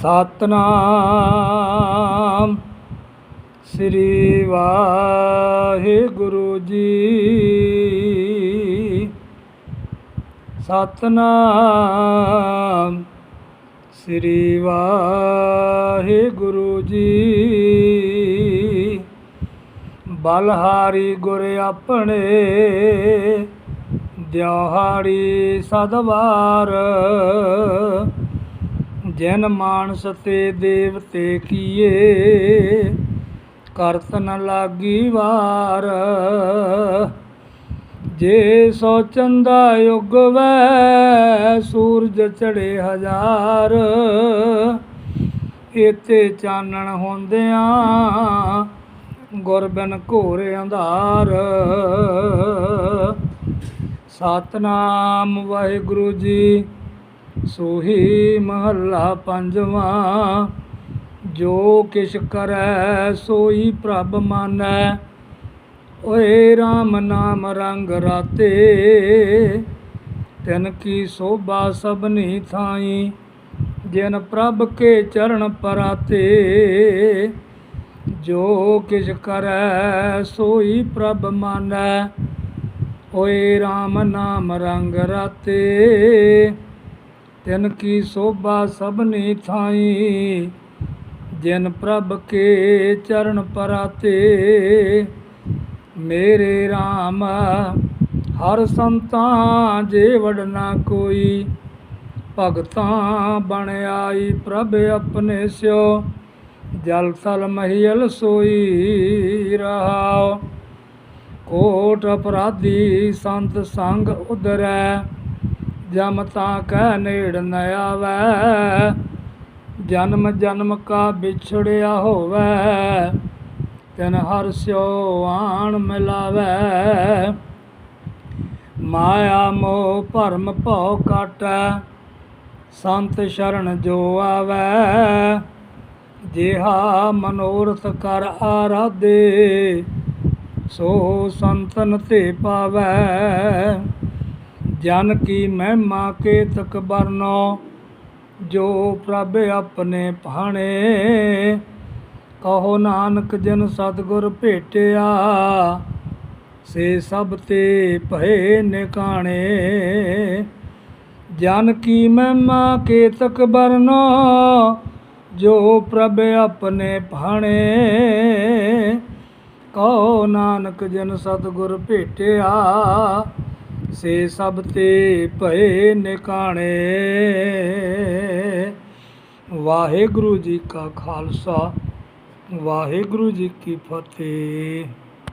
ਸਤਨਾਮ। ਸ੍ਰੀ ਵਾਹਿਗੁਰੂ ਜੀ। ਸਤਨਾਮ। ਸ੍ਰੀ ਵਾਹਿਗੁਰੂ ਜੀ। ਬਲਹਾਰੀ ਗੁਰ ਆਪਣੇ ਦਿਹਾੜੀ ਸਦਵਾਰ। ਜਨ ਮਾਨਸ ਤੇ ਦੇਵਤੇ ਕੀਏ ਕਰਤਨ ਲਾਗੀ ਵਾਰ। ਜੇ ਸੋ ਚੰਦਾ ਯੁਗ ਵੈ ਸੂਰਜ ਚੜੇ ਹਜ਼ਾਰ। ਇਤੇ ਚਾਨਣ ਹੁੰਦਿਆਂ ਗੁਰਬਨ ਘੋਰ ਅੰਧਾਰ। ਸਤਨਾਮ ਵਾਹਿਗੁਰੂ ਜੀ ਸੋਹੀ ਮਹੱਲਾ ਪੰਜਵਾਂ, ਜੋ ਕਿਛ ਕਰੈ ਸੋਈ ਪ੍ਰਭ ਮਾਨੈ। ਓਏ RAM ਨਾਮ ਰੰਗ ਰਾਤੇ, ਤਿਨ ਕੀ ਸੋਭਾ ਸਭਨੀ ਥਾਈ। ਜਿਨ ਪ੍ਰਭ ਕੇ ਚਰਨ ਪਰਾਤੇ, ਜੋ ਕਿਛ ਕਰੈ ਸੋਈ ਪ੍ਰਭ ਮਾਨੈ। ਓਏ RAM ਨਾਮ ਰੰਗ ਰਾਤੇ ਤਿਨ ਕੀ ਸੋਭਾ ਸਭਨੀ ਥਾਈ, ਜਿਨ ਪ੍ਰਭ ਕੇ ਚਰਨ ਪਰਾਤੇ, ਮੇਰੇ RAM ਹਰ ਸੰਤਾਂ ਜੇ ਵਡਨਾ ਕੋਈ, ਭਗਤਾਂ ਬਣ ਆਈ ਪ੍ਰਭ ਆਪਣੇ ਸਿਓ, ਜਲ ਥਲ ਮਹੀਲ ਸੋਈ ਰਹਾਓ। ਕੋਟ ਅਪਰਾਧੀ ਸੰਤ ਸੰਗ ਉਦਰੈ ਜਮ ਤਾਂ ਕਹਿ ਨੇੜ ਨ ਆਵੈ। ਜਨਮ ਜਨਮ ਕਾ ਵਿਛੜਿਆ ਹੋਵੇ। ਤਿਨ ਹਰ ਸਿਓ ਆਣ ਮਿਲਾਵੈ। ਮਾਇਆ ਮੋਹ ਭਰਮ ਭਉ ਕਾਟੈ, ਸੰਤ ਸ਼ਰਨ ਜੋ ਆਵੈ। ਜਿਹਾ ਮਨੋਰਥ ਕਰ ਆਰਾਧੇ, ਸੋ ਸੰਤਨ ਤੇ ਪਾਵੈ। ਜਨ ਕੀ ਮਹਿਮਾ ਕੇਤਕ ਬਰਨੋ ਜੋ ਪ੍ਰਭ ਆਪਣੇ ਭਾਣੇ। ਕਹੋ ਨਾਨਕ ਜਨ ਸਤਗੁਰ ਭੇਟਿਆ, ਸੇ ਸਭ ਤੇ ਭਏ ਨਿਕਾਣੇ। ਜਨ ਕੀ ਮਹਿਮਾ ਕੇਤਕ ਬਰਨੋ ਜੋ ਪ੍ਰਭ ਆਪਣੇ ਭਾਣੇ। ਕਹੋ ਨਾਨਕ ਜਨ ਸਤਗੁਰ ਭੇਟਿਆ ਸੇ ਸਭ ਤੇ ਭਏ ਨਿਕਾਣੇ। ਵਾਹਿਗੁਰੂ ਜੀ ਕਾ ਖਾਲਸਾ ਵਾਹਿਗੁਰੂ ਜੀ ਕੀ ਫਤਿਹ।